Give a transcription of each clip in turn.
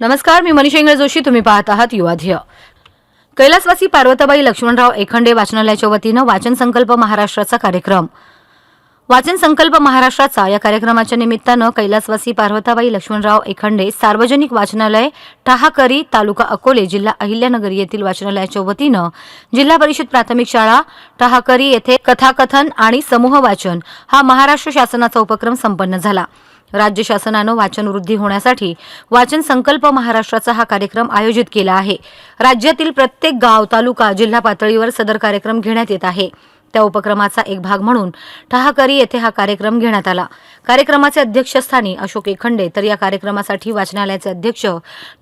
नमस्कार मी मनीष इंगळे जोशी. तुम्ही पाहत आहात युवाध्य कैलासवासी पार्वताबाई लक्ष्मणराव एखंडे वाचनालयाच्या वतीनं वाचन संकल्प महाराष्ट्राचा कार्यक्रम. वाचन संकल्प महाराष्ट्राचा या कार्यक्रमाच्या निमित्तानं कैलासवासी पार्वताबाई लक्ष्मणराव एखंडे सार्वजनिक वाचनालय टाहाकरी तालुका अकोले जिल्हा अहिल्यानगर येथील वाचनालयाच्या वतीनं जिल्हा परिषद प्राथमिक शाळा टहाकरी येथे कथाकथन आणि समूह वाचन हा महाराष्ट्र शासनाचा उपक्रम संपन्न झाला. राज्य शासनानं वाचनवृद्धी होण्यासाठी वाचन संकल्प महाराष्ट्राचा हा कार्यक्रम आयोजित केला आहे. राज्यातील प्रत्येक गाव तालुका जिल्हा पातळीवर सदर कार्यक्रम घेण्यात येत आहे. त्या उपक्रमाचा एक भाग म्हणून ठहाकरी येथे हा कार्यक्रम घेण्यात आला. कार्यक्रमाचे अध्यक्षस्थानी अशोक एखंडे तर या कार्यक्रमासाठी वाचनालयाचे अध्यक्ष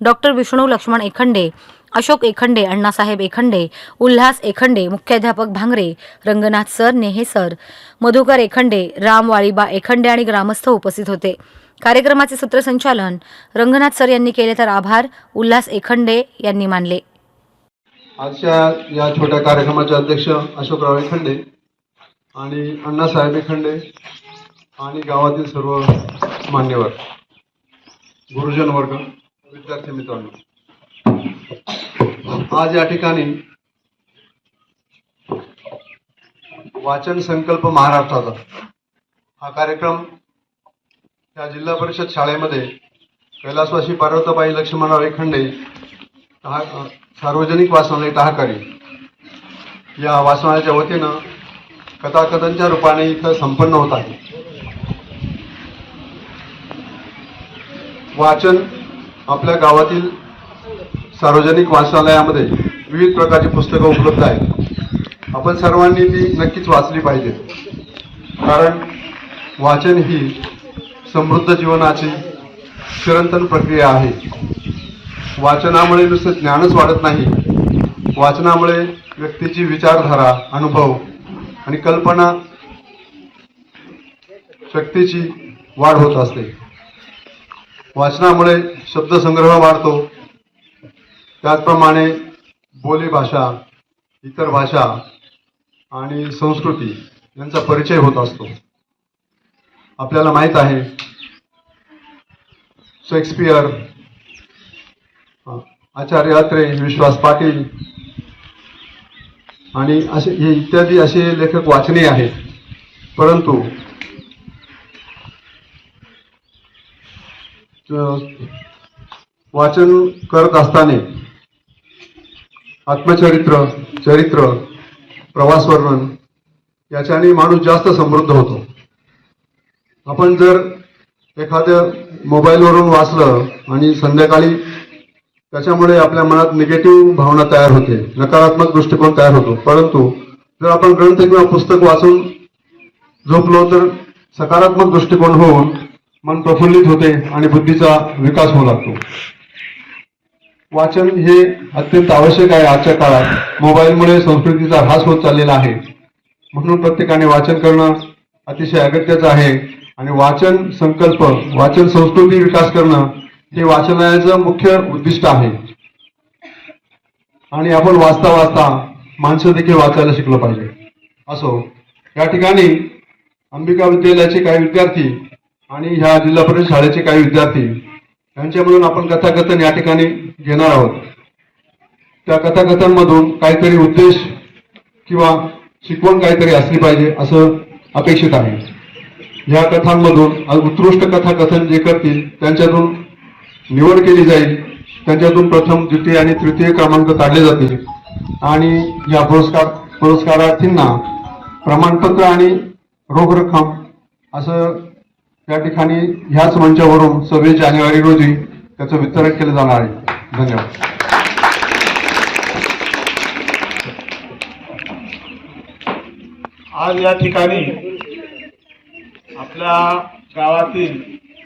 डॉक्टर विष्णू लक्ष्मण एखंडे अशोक एखंडे अण्णासाहेब एखंडे उल्हास एखंडे मुख्याध्यापक भांगरे रंगनाथ सर नेहे सर मधुकर एखंडे राम वाळीबा एखंडे आणि ग्रामस्थ उपस्थित होते. कार्यक्रमाचे सूत्रसंचालन रंगनाथ सर यांनी केले तर आभार उल्हास एखंडे यांनी मानले. आजच्या या छोट्या कार्यक्रमाचे अध्यक्ष अशोकराव एखंडे आणि अण्णासाहेब एखंडे आणि गावातील सर्व मान्यवर गुरुजन वर्ग विद्यार्थी मित्रांनो. आज या ठिकाणी वाचन संकल्प महाराष्ट्राचा हा कार्यक्रम या जिल्हा परिषद शाळेमध्ये कैलासवासी पार्वताबाई लक्ष्मणराव एखंडे सार्वजनिक वाचनालय टहाकारी या वाचनालयाच्या वतीनं कथाकथनच्या रूपाने इथं संपन्न होत आहे. वाचन आपल्या गावातील सार्वजनिक वाचनालयामध्ये विविध प्रकारची पुस्तकं उपलब्ध आहेत. आपण सर्वांनी ती नक्कीच वाचली पाहिजेत कारण वाचन ही समृद्ध जीवनाची चिरंतन प्रक्रिया आहे. वाचनामुळे नुसतं ज्ञानच वाढत नाही. वाचनामुळे व्यक्तीची विचारधारा अनुभव आणि कल्पना शक्तीची वाढ होत असते. वाचनामुळे शब्दसंग्रह वाढतो. त्याचप्रमाणे बोलीभाषा इतर भाषा आणि संस्कृती यांचा परिचय होत असतो. आपल्याला माहीत आहे शेक्सपियर आचार्य अत्रे विश्वास पाटील आणि असे हे इत्यादी असे लेखक वाचनीय आहेत. परंतु वाचन करत असताना आत्मचरित्र चरित्र प्रवास वर्णन याच्याने माणूस जास्त समृद्ध होतो. आपण जर एखाद्या मोबाईलवरून वाचलं आणि संध्याकाळी त्याच्यामुळे आपल्या मनात निगेटिव्ह भावना तयार होते नकारात्मक दृष्टिकोन तयार होतो. परंतु जर आपण ग्रंथ किंवा पुस्तक वाचून झोपलो तर सकारात्मक दृष्टिकोन होऊन मन प्रफुल्लित होते आणि बुद्धीचा विकास होऊ लागतो. वाचन हे अत्यंत आवश्यक आहे आजच्या काळात. मोबाईलमुळे संस्कृतीचा ऱ्हास होत चाललेला आहे. म्हणून प्रत्येकाने वाचन करणं अतिशय अगत्याचं आहे. आणि वाचन संकल्प वाचन संस्कृती विकास करणं हे वाचनालयाचं मुख्य उद्दिष्ट आहे. आणि आपण वाचता वाचता माणसं देखील वाचायला शिकलं पाहिजे. असो या ठिकाणी अंबिका विद्यालयाचे काही विद्यार्थी आणि ह्या जिल्हा परिषद शाळेचे काही विद्यार्थी यांच्यामधून आपण कथाकथन या ठिकाणी घेणार आहोत. त्या कथाकथनमधून काहीतरी उद्देश किंवा शिकवण काहीतरी असली पाहिजे असं अपेक्षित आहे. या कथांमधून उत्कृष्ट कथाकथन जे करतील त्यांच्यातून निवड केली जाईल. त्यांच्यातून प्रथम द्वितीय आणि तृतीय क्रमांक काढले जातील. आणि या पुरस्कार पुरस्कारार्थींना प्रमाणपत्र आणि रोख रक्कम असं या ठिकाणी ह्याच मंचावरून सव्वीस जानेवारी रोजी त्याचं वितरण केलं जाणार आहे. धन्यवाद. आज या ठिकाणी आपल्या गावातील